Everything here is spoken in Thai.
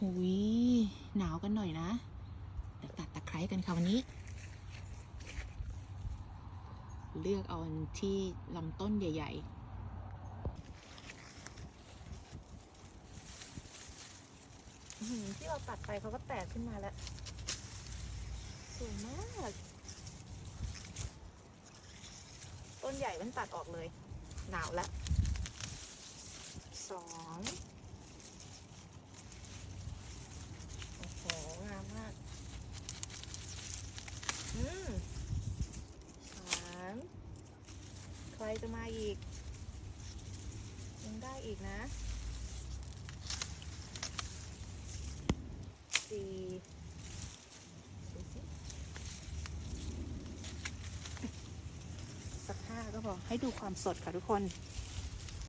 หุยหนาวกันหน่อยนะ เดี๋ยวตัดตะไคร้กันค่ะวันนี้ เลือกเอาที่ลำต้นใหญ่อื้อหือที่เราตัดไปเขาก็แตกขึ้นมาแล้ว สวยมาก ต้นใหญ่มันตัดออกเลย หนาวแล้ว สอง โอ้โห งามมาก อืมสาม ใครจะมาอีกยังได้อีกนะสี่สักห้าก็พอให้ดูความสดค่ะทุกคน